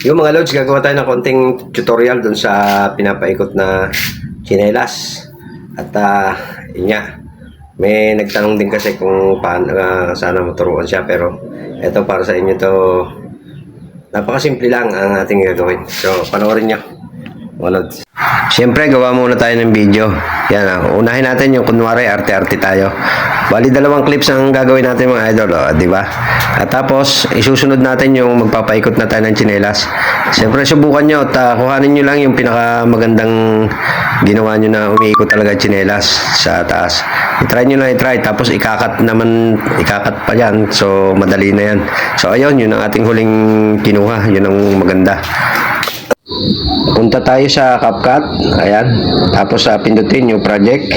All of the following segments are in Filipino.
Yung mga loads, gagawa tayo ng konting tutorial dun sa pinapaikot na chinelas. At uh, yun nga, may nagtanong din kasi kung paano, ah, sana maturuan siya. Pero ito para sa inyo to, napakasimple lang ang ating gagawin. So, panoorin nyo. Mga loads. Siyempre, gawa muna tayo ng video. Yan, ah, unahin natin yung kunwari, arte-arte tayo. Bali, dalawang clips ang gagawin natin mga idol, oh, di ba? At tapos, isusunod natin yung magpapaikot na tayo ng chinelas. Siyempre, subukan nyo at ah, kuhanin nyo lang yung pinakamagandang ginawa nyo na umiikot talaga chinelas sa taas. I-try nyo lang i-try. Tapos, ikakat naman, ikakat pa yan. So, madali na yan. So, ayun, yun ang ating huling kinuha. Yun ang maganda. Punta tayo sa CapCut. Ayan. Tapos sa pindutin yung project.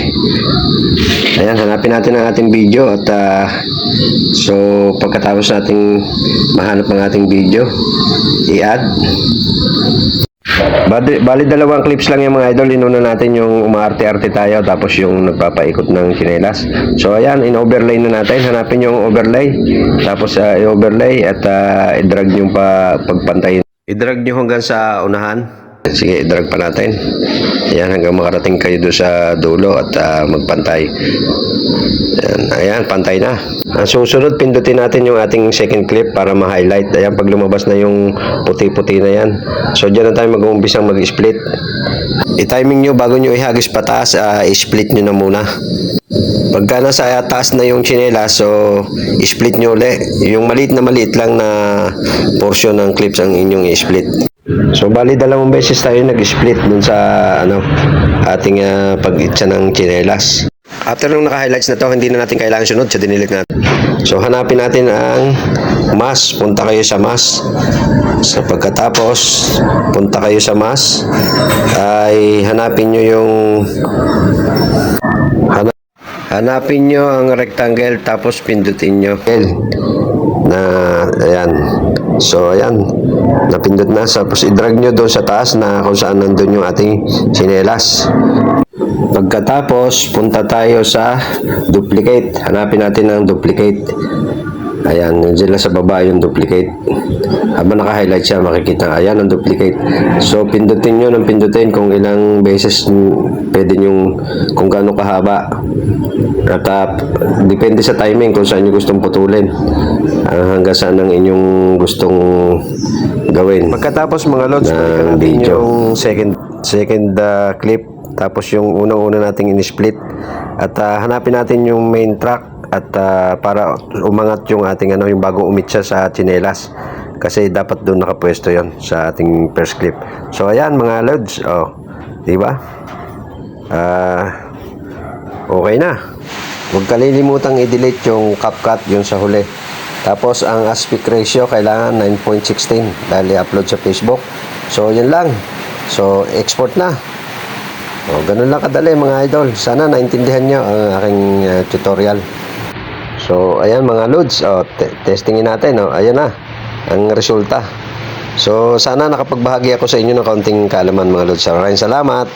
Ayan, hanapin natin ang ating video at ah, so pagkatapos nating mahanap ang ating video, i-add. Bali, bali dalawang clips lang yung mga idol. Inuna natin yung umaarte-arte tayo tapos yung nagpapaikot ng chinelas. So ayan, in-overlay na natin. Hanapin yung overlay. Tapos ah, i-overlay at ah, i-drag yung pa pagpantay. I-drag nyo hanggang sa unahan. Sige, i-drag pa natin. Ayan, hanggang makarating kayo doon sa dulo at ah, magpantay. Ayan, ayan, pantay na. Ang susunod, pindutin natin yung ating second clip para ma-highlight. Ayan, pag lumabas na yung puti-puti na yan. So, dyan na tayo mag-uumpisang mag-split. I-timing nyo bago nyo ihagis pataas, ah, i-split nyo na muna. Pagka nasa taas na yung chinela, so i-split nyo uli. Yung maliit na maliit lang na portion ng clips ang inyong i-split. So bali dalawang beses tayo nag-split dun sa ano ating uh, pag-itsa ng chinelas. After nung naka-highlights na to, hindi na natin kailangan sunod, so dinilit natin. So hanapin natin ang mask. Punta kayo sa mask. Sa pagkatapos, punta kayo sa mask, ay hanapin nyo yung hanap, hanapin nyo ang rectangle tapos pindutin nyo na ayan. So ayan. Napindot na. Tapos i-drag nyo doon sa taas na kung saan nandun yung ating sinelas. Pagkatapos punta tayo sa duplicate. Hanapin natin ang duplicate ayan nandiyan lang sa baba yung duplicate. Habang naka-highlight siya makikita ayan ang duplicate. So pindutin nyo ng pindutin kung ilang beses pwede yung kung gaano kahaba. At uh, depende sa timing kung saan nyo gustong putulin. Ah, hanggang saan ang inyong gustong gawin. Pagkatapos mga lods ng video. yung second second ah, clip. Tapos yung unang-una nating in-split. At ah, hanapin natin yung main track at ah, para umangat yung ating ano yung bago umitsa sa chinelas. Kasi dapat doon nakapwesto yon sa ating first clip. So ayan mga lods. Oh di ba? Ah okay na. Huwag kalilimutang i-delete yung CapCut yung sa huli. Tapos ang aspect ratio kailangan 9.16 dahil i-upload sa Facebook. So yun lang. So export na. O, ganun lang kadali mga idol. Sana naintindihan nyo ang aking uh, tutorial. So, ayan mga loads. O, te- testingin natin. O, ayan na ang resulta. So, sana nakapagbahagi ako sa inyo ng kaunting kaalaman mga loads. Maraming salamat.